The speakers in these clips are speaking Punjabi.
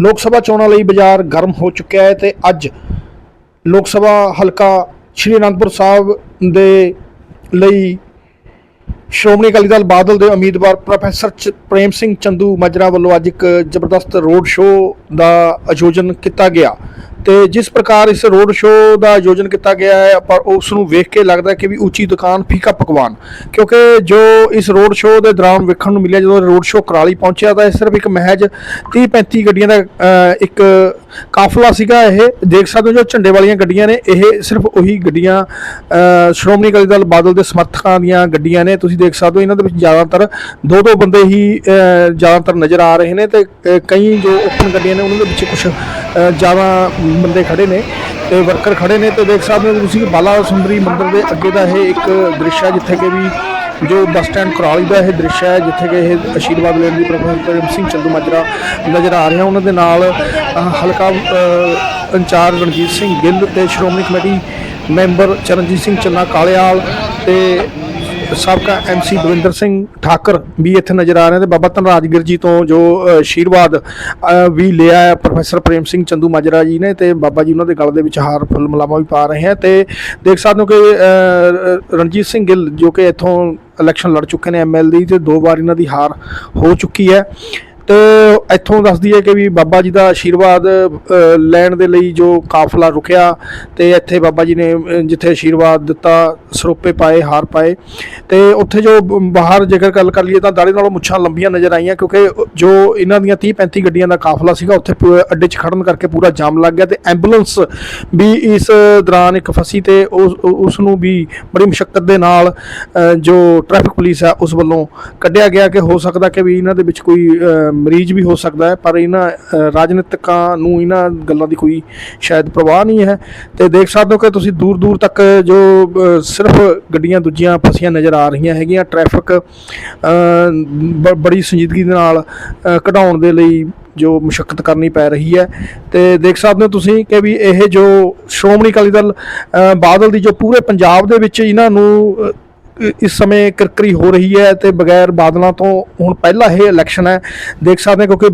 ਲੋਕ ਸਭਾ ਚੋਣਾਂ ਲਈ ਬਾਜ਼ਾਰ ਗਰਮ ਹੋ ਚੁੱਕਿਆ ਹੈ ਤੇ ਅੱਜ ਲੋਕ ਸਭਾ ਹਲਕਾ ਸ਼੍ਰੀ ਅਨੰਦਪੁਰ ਸਾਹਿਬ ਦੇ ਲਈ ਸ਼੍ਰੋਮਣੀ ਅਕਾਲੀ ਦਲ ਬਾਦਲ ਦੇ ਉਮੀਦਵਾਰ ਪ੍ਰੋਫੈਸਰ ਚ- ਪ੍ਰੇਮ ਸਿੰਘ ਚੰਦੂ ਮਾਜਰਾ ਵੱਲੋਂ ਅੱਜ ਇੱਕ ਜ਼ਬਰਦਸਤ ਰੋਡ ਸ਼ੋਅ ਦਾ ਆਯੋਜਨ ਕੀਤਾ ਗਿਆ। ਤੇ ਜਿਸ ਪ੍ਰਕਾਰ ਇਸ ਰੋਡ ਸ਼ੋਅ ਦਾ ਆਯੋਜਨ ਕੀਤਾ ਗਿਆ ਹੈ ਪਰ ਉਸ ਨੂੰ ਵੇਖ ਕੇ ਲੱਗਦਾ ਕਿ ਵੀ ਉੱਚੀ ਦੁਕਾਨ, ਫੀਕਾ ਪਕਵਾਨ। ਕਿਉਂਕਿ ਜੋ ਇਸ ਰੋਡ ਸ਼ੋਅ ਦੇ ਦੌਰਾਨ ਵੇਖਣ ਨੂੰ ਮਿਲਿਆ, ਜਦੋਂ ਰੋਡ ਸ਼ੋਅ ਕਰਾਲੀ ਪਹੁੰਚਿਆ, ਤਾਂ ਇਹ ਸਿਰਫ ਇੱਕ ਮਹਿਜ 30 35 ਗੱਡੀਆਂ ਦਾ ਇੱਕ ਕਾਫਲਾ ਸੀਗਾ ਇਹ। ਦੇਖ ਸਕਦੇ ਹੋ ਜੋ ਝੰਡੇ ਵਾਲੀਆਂ ਗੱਡੀਆਂ ਨੇ, ਇਹ ਸਿਰਫ ਉਹੀ ਗੱਡੀਆਂ ਸ਼੍ਰੋਮਣੀ ਅਕਾਲੀ ਦਲ ਬਾਦਲ ਦੇ ਸਮਰਥਕਾਂ ਦੀਆਂ ਗੱਡੀਆਂ ਨੇ। ਤੁਸੀਂ ਦੇਖ ਸਕਦੇ ਹੋ ਇਹਨਾਂ ਦੇ ਵਿੱਚ ਜ਼ਿਆਦਾਤਰ ਦੋ ਦੋ ਬੰਦੇ ਹੀ ਜ਼ਿਆਦਾਤਰ ਨਜ਼ਰ ਆ ਰਹੇ ਨੇ ਤੇ ਕਈ ਜੋ ਓਪਨ ਗੱਡੀਆਂ ਨੇ, ਉਹਨਾਂ ਦੇ ਵਿੱਚ ਕੁਝ ਜ਼ਿਆਦਾ ਬੰਦੇ ਖੜੇ ਨੇ ਤੇ ਵਰਕਰ ਖੜੇ ਨੇ ਤੇ ਦੇਖ ਸਕਦੇ ਹੋ ਤੁਸੀਂ ਬਾਲਾ ਸੁੰਦਰੀ ਮੰਦਿਰ ਦੇ ਅੱਗੇ ਦਾ ਇਹ ਇੱਕ ਦ੍ਰਿਸ਼ ਹੈ ਜਿੱਥੇ ਕਿ ਵੀ ਜੋ ਬੱਸ ਸਟੈਂਡ ਕੁਰਾਲੀ ਦਾ ਇਹ ਦ੍ਰਿਸ਼ ਹੈ, ਜਿੱਥੇ ਕਿ ਇਹ ਆਸ਼ੀਰਵਾਦ ਲੈਣ ਦੀ ਪ੍ਰੋਫੈਸਰ ਪ੍ਰੇਮ ਸਿੰਘ ਚੰਦੂ ਮਾਜਰਾ ਨਜ਼ਰ ਆ ਰਿਹਾ। ਉਹਨਾਂ ਦੇ ਨਾਲ ਹਲਕਾ ਇੰਚਾਰਜ ਰਣਜੀਤ ਸਿੰਘ ਗਿੱਲ ਤੇ ਸ਼੍ਰੋਮਣੀ ਕਮੇਟੀ ਮੈਂਬਰ ਚਰਨਜੀਤ ਸਿੰਘ ਚੰਨਾ ਕਾਲਿਆਲ ਤੇ ਸਾਬਕਾ ਐਮਸੀ ਦਵਿੰਦਰ ਸਿੰਘ ਠਾਕਰ ਵੀ ਇੱਥੇ ਨਜ਼ਰ ਆ ਰਹੇ ਨੇ ਤੇ ਬਾਬਾ ਧਨਰਾਜ ਗਿਰ ਜੀ ਤੋਂ ਜੋ ਅ, ਆਸ਼ੀਰਵਾਦ ਵੀ ਲਿਆ ਹੈ ਪ੍ਰੋਫੈਸਰ ਪ੍ਰੇਮ ਸਿੰਘ ਚੰਦੂ ਮਾਜਰਾ ਜੀ ਨੇ ਤੇ ਬਾਬਾ ਜੀ ਉਹਨਾਂ ਦੇ ਗਲ ਦੇ ਵਿੱਚ ਹਾਰ ਫੁੱਲ ਮਲਾਮਾ ਵੀ ਪਾ ਰਹੇ ਹੈ ਤੇ ਦੇਖ ਸਕਦੇ ਹੋ ਕਿ ਰਣਜੀਤ ਸਿੰਘ ਗਿੱਲ ਜੋ ਕਿ ਇੱਥੋਂ ਇਲੈਕਸ਼ਨ ਲੜ ਚੁੱਕੇ ਨੇ ਐਮਐਲਡੀ ਤੇ ਦੋ ਵਾਰ ਇਹਨਾਂ ਦੀ ਹਾਰ ਹੋ ਚੁੱਕੀ ਹੈ। ਤੇ ਇੱਥੋਂ ਦੱਸਦੀ ਹੈ ਕਿ ਵੀ ਬਾਬਾ ਜੀ ਦਾ ਆਸ਼ੀਰਵਾਦ ਲੈਣ ਦੇ ਲਈ ਜੋ ਕਾਫਲਾ ਰੁਕਿਆ ਤੇ ਇੱਥੇ ਬਾਬਾ ਜੀ ਨੇ ਜਿੱਥੇ ਆਸ਼ੀਰਵਾਦ ਦਿੱਤਾ, ਸਰੋਪੇ ਪਾਏ, ਹਾਰ ਪਾਏ ਤੇ ਉੱਥੇ ਜੋ ਬਾਹਰ ਜੇਕਰ ਗੱਲ ਕਰ ਲਈਏ ਤਾਂ ਦਾੜੇ ਨਾਲੋਂ ਮੁੱਛਾਂ ਲੰਬੀਆਂ ਨਜ਼ਰ ਆਈਆਂ ਕਿਉਂਕਿ ਜੋ ਇਹਨਾਂ ਦੀਆਂ 30 35 ਗੱਡੀਆਂ ਦਾ ਕਾਫਲਾ ਸੀਗਾ, ਉੱਥੇ ਪੂ- ਅੱਡੇ 'ਚ ਖੜਨ ਕਰਕੇ ਪੂਰਾ ਜਾਮ ਲੱਗ ਗਿਆ ਤੇ ਐਂਬੂਲੈਂਸ ਵੀ ਇਸ ਦੌਰਾਨ ਇੱਕ ਫਸੀ ਤੇ ਉਸ ਨੂੰ ਵੀ ਬੜੀ ਮੁਸ਼ਕਲ ਦੇ ਨਾਲ ਜੋ ਟ੍ਰੈਫਿਕ ਪੁਲਿਸ ਹੈ ਉਸ ਵੱਲੋਂ ਕੱਢਿਆ ਗਿਆ ਕਿ ਹੋ ਸਕਦਾ ਕਿ ਵੀ ਇਹਨਾਂ ਦੇ ਵਿੱਚ ਕੋਈ ਮਰੀਜ਼ ਵੀ ਹੋ ਸਕਦਾ ਹੈ ਪਰ ਇਹਨਾਂ ਰਾਜਨੀਤਿਕਾਂ ਨੂੰ ਇਹਨਾਂ ਗੱਲਾਂ ਦੀ ਕੋਈ ਸ਼ਾਇਦ ਪ੍ਰਵਾਹ ਨਹੀਂ ਹੈ। ਤੇ ਦੇਖ ਸਕਦੇ ਹੋ ਕਿ ਤੁਸੀਂ ਦੂਰ ਦੂਰ ਤੱਕ ਜੋ ਸਿਰਫ ਗੱਡੀਆਂ ਦੂਜੀਆਂ ਫਸੀਆਂ ਨਜ਼ਰ ਆ ਰਹੀਆਂ ਹੈਗੀਆਂ। ਟ੍ਰੈਫਿਕ ਬ- ਬੜੀ ਸੰਜੀਦਗੀ ਦੇ ਨਾਲ ਅ, ਕਢਾਉਣ ਦੇ ਲਈ ਜੋ ਮੁਸ਼ਕਲ ਕਰਨੀ ਪੈ ਰਹੀ ਹੈ। ਤੇ ਦੇਖ ਸਕਦੇ ਹੋ ਤੁਸੀਂ ਕਿ ਵੀ ਇਹ ਜੋ ਸ਼੍ਰੋਮਣੀ ਅਕਾਲੀ ਦਲ ਬਾਦਲ ਦੀ ਜੋ ਪੂਰੇ ਪੰਜਾਬ ਦੇ ਵਿੱਚ ਇਹਨਾਂ ਨੂੰ ਇਸ ਸਮੇਂ ਕਿਰਕਰੀ ਹੋ ਰਹੀ ਹੈ ਤੇ ਬਗੈਰ ਬਾਦਲਾਂ ਤੋਂ ਹੁਣ ਪਹਿਲਾ ਇਹ ਇਲੈਕਸ਼ਨ ਹੈ। ਦੇਖ ਸਕਦੇ ਕਿਉਂਕਿ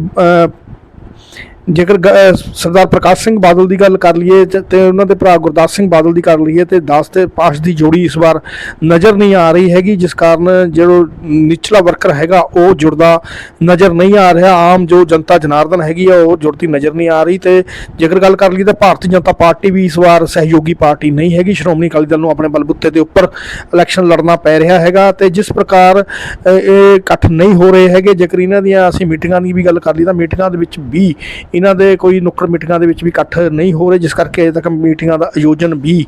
ਜੇਕਰ ਗ- ਸਰਦਾਰ ਪ੍ਰਕਾਸ਼ ਸਿੰਘ ਬਾਦਲ ਦੀ ਗੱਲ ਕਰ ਲਈਏ ਤੇ- ਉਹਨਾਂ ਦੇ ਭਰਾ ਗੁਰਦਾਸ ਸਿੰਘ ਬਾਦਲ ਦੀ ਕਰ ਲਈਏ ਤੇ 10 ਤੇ ਪਾਸ ਦੀ ਜੋੜੀ ਇਸ ਵਾਰ ਨਜ਼ਰ ਨਹੀਂ ਆ ਰਹੀ ਹੈਗੀ, ਜਿਸ ਕਾਰਨ ਜਿਹੜਾ ਨਿਚਲਾ ਵਰਕਰ ਹੈਗਾ, ਉਹ ਜੁੜਦਾ ਨਜ਼ਰ ਨਹੀਂ ਆ ਰਿਹਾ। ਆਮ ਜੋ ਜਨਤਾ ਜਨਾਰਦਨ ਹੈਗੀ ਆ, ਉਹ ਜੁੜਦੀ ਨਜ਼ਰ ਨਹੀਂ ਆ ਰਹੀ ਤੇ ਜੇਕਰ ਗੱਲ ਕਰ ਲਈਏ ਤਾਂ ਭਾਰਤੀ ਜਨਤਾ ਪਾਰਟੀ ਵੀ ਇਸ ਵਾਰ ਸਹਿਯੋਗੀ ਪਾਰਟੀ ਨਹੀਂ ਹੈਗੀ। ਸ਼੍ਰੋਮਣੀ ਅਕਾਲੀ ਦਲ ਨੂੰ ਆਪਣੇ ਬਲਬੁੱਤੇ ਦੇ ਉੱਪਰ ਇਲੈਕਸ਼ਨ ਲੜਨਾ ਪੈ ਰਿਹਾ ਹੈਗਾ ਤੇ ਜਿਸ ਪ੍ਰਕਾਰ ਇਹ ਇਕੱਠ ਨਹੀਂ ਹੋ ਰਹੇ ਹੈਗੇ। ਜੇਕਰ ਇਹਨਾਂ ਦੀਆਂ ਅਸੀਂ ਮੀਟਿੰਗਾਂ ਦੀ ਵੀ ਗੱਲ ਕਰ ਲਈ ਤਾਂ ਮੀਟਿੰਗਾਂ ਦੇ ਵਿੱਚ ਵੀ ਇਹਨਾਂ ਦੇ ਕੋਈ ਨੁੱਕੜ ਮੀਟਿੰਗਾਂ ਦੇ ਵਿੱਚ ਵੀ ਇਕੱਠ ਨਹੀਂ ਹੋ ਰਹੇ ਜਿਸ ਕਰਕੇ ਅਜੇ ਤੱਕ ਮੀਟਿੰਗਾਂ ਦਾ ਆਯੋਜਨ ਵੀ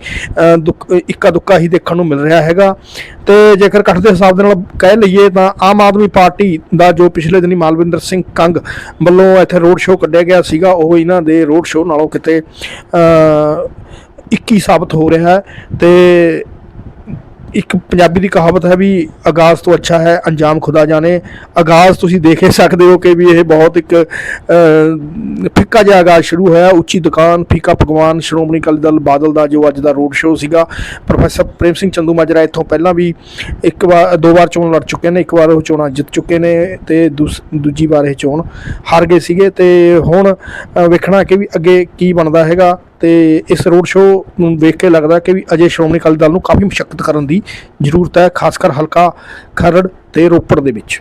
ਦੁੱਕ- ਇੱਕਾ ਦੁੱਕਾ ਹੀ ਦੇਖਣ ਨੂੰ ਮਿਲ ਰਿਹਾ ਹੈਗਾ। ਤੇ ਜੇਕਰ ਇਕੱਠ ਦੇ ਹਿਸਾਬ ਦੇ ਨਾਲ ਕਹਿ ਲਈਏ ਤਾਂ ਆਮ ਆਦਮੀ ਪਾਰਟੀ ਦਾ ਜੋ ਪਿਛਲੇ ਦਿਨੀ ਮਾਲਵਿੰਦਰ ਸਿੰਘ ਕੰਗ ਵੱਲੋਂ ਇੱਥੇ ਰੋਡ ਸ਼ੋਅ ਕੱਢਿਆ ਗਿਆ ਸੀਗਾ ਉਹ ਇਹਨਾਂ ਦੇ ਰੋਡ ਸ਼ੋਅ ਨਾਲੋਂ ਕਿਤੇ ਅ, 21 ਸਾਬਤ ਹੋ ਰਿਹਾ ਹੈ। ਤੇ ਇੱਕ ਪੰਜਾਬੀ ਦੀ ਕਹਾਵਤ ਹੈ ਵੀ ਆਗਾਜ਼ ਤੋਂ ਅੱਛਾ ਹੈ, ਅੰਜਾਮ ਖੁਦਾ ਜਾਣੇ। ਆਗਾਜ਼ ਤੁਸੀਂ ਦੇਖ ਹੀ ਸਕਦੇ ਹੋ ਕਿ ਵੀ ਇਹ ਬਹੁਤ ਇੱਕ ਫਿੱਕਾ ਜਿਹਾ ਆਗਾਜ਼ ਸ਼ੁਰੂ ਹੋਇਆ। ਉੱਚੀ ਦੁਕਾਨ, ਫੀਕਾ ਪਕਵਾਨ ਸ਼੍ਰੋਮਣੀ ਅਕਾਲੀ ਦਲ ਬਾਦਲ ਦਾ ਜੋ ਅੱਜ ਦਾ ਰੋਡ ਸ਼ੋਅ ਸੀਗਾ। ਪ੍ਰੋਫੈਸਰ ਪ੍ਰੇਮ ਸਿੰਘ ਚੰਦੂ ਮਾਜਰਾ ਇੱਥੋਂ ਪਹਿਲਾਂ ਵੀ ਇੱਕ ਵਾਰ, ਦੋ ਵਾਰ ਚੋਣ ਲੜ ਚੁੱਕੇ ਨੇ। ਇੱਕ ਵਾਰ ਉਹ ਚੋਣਾਂ ਜਿੱਤ ਚੁੱਕੇ ਨੇ ਤੇ ਦੂਸ- ਦੂਜੀ ਵਾਰ ਇਹ ਚੋਣ ਹਾਰ ਗਏ ਸੀਗੇ ਤੇ ਹੁਣ ਵੇਖਣਾ ਕਿ ਵੀ ਅੱਗੇ ਕੀ ਬਣਦਾ ਹੈਗਾ। ਤੇ ਇਸ ਰੋਡ ਸ਼ੋਅ ਨੂੰ ਵੇਖ ਕੇ ਲੱਗਦਾ ਕਿ ਵੀ ਅਜੇ ਸ਼੍ਰੋਮਣੀ ਅਕਾਲੀ ਦਲ ਨੂੰ ਕਾਫੀ ਮੁਸ਼ਕਲ ਕਰਨ ਦੀ ਜ਼ਰੂਰਤ ਹੈ, ਖਾਸ ਕਰ ਹਲਕਾ ਖਰੜ ਤੇ ਰੋਪੜ ਦੇ ਵਿੱਚ।